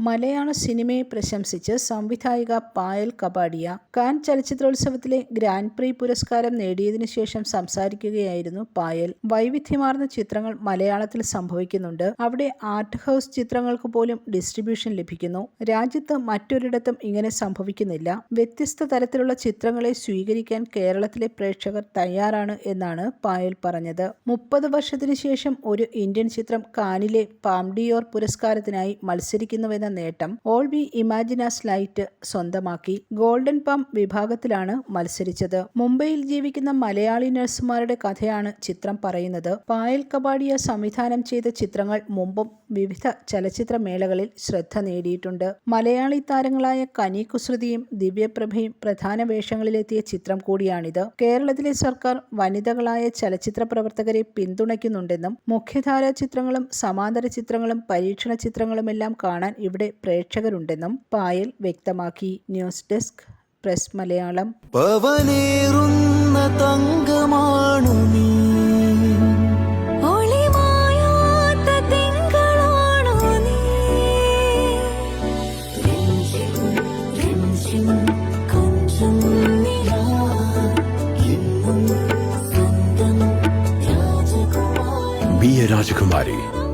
മലയാള സിനിമയെ പ്രശംസിച്ച് സംവിധായിക പായൽ കപാടിയ കാൻ ചലച്ചിത്രോത്സവത്തിലെ ഗ്രാൻഡ് പ്രീ പുരസ്കാരം നേടിയതിനു ശേഷം സംസാരിക്കുകയായിരുന്നു പായൽ. വൈവിധ്യമാർന്ന ചിത്രങ്ങൾ മലയാളത്തിൽ സംഭവിക്കുന്നുണ്ട്. അവിടെ ആർട്ട് ഹൗസ് ചിത്രങ്ങൾക്ക് പോലും ഡിസ്ട്രിബ്യൂഷൻ ലഭിക്കുന്നു. രാജ്യത്ത് മറ്റൊരിടത്തും ഇങ്ങനെ സംഭവിക്കുന്നില്ല. വ്യത്യസ്ത തരത്തിലുള്ള ചിത്രങ്ങളെ സ്വീകരിക്കാൻ കേരളത്തിലെ പ്രേക്ഷകർ തയ്യാറാണ് എന്നാണ് പായൽ പറഞ്ഞത്. മുപ്പത് വർഷത്തിനു ശേഷം ഒരു ഇന്ത്യൻ ചിത്രം കാനിലെ പാംഡിയോർ പുരസ്കാരത്തിനായി മത്സരിക്കുന്നുവെന്ന നേട്ടം all we imagine as light സ്വന്തമാക്കി ഗോൾഡൻ പമ്പ് വിഭാഗത്തിലാണ് മത്സരിച്ചത്. മുംബൈയിൽ ജീവിക്കുന്ന മലയാളി നഴ്സുമാരുടെ കഥയാണ് ചിത്രം പറയുന്നത്. പായൽ കബാഡിയ സംവിധാനം ചെയ്ത ചിത്രങ്ങൾ മുമ്പും വിവിധ ചലച്ചിത്ര മേളകളിൽ ശ്രദ്ധ നേടിയിട്ടുണ്ട്. മലയാളി താരങ്ങളായ കനി കുസൃതിയും ദിവ്യപ്രഭയും പ്രധാന വേഷങ്ങളിലെത്തിയ ചിത്രം കൂടിയാണിത്. കേരളത്തിലെ സർക്കാർ വനിതകളായ ചലച്ചിത്ര പ്രവർത്തകരെ പിന്തുണയ്ക്കുന്നുണ്ടെന്നും മുഖ്യധാരാ ചിത്രങ്ങളും സമാന്തര ചിത്രങ്ങളും പരീക്ഷണ ചിത്രങ്ങളുമെല്ലാം കാണാൻ ഇവിടെ പ്രേക്ഷകരുണ്ടെന്നും പായൽ വ്യക്തമാക്കി. News desk press Malayalam. പവനേറുന്ന തങ്കമാണു നീ. Be a Rajakumari.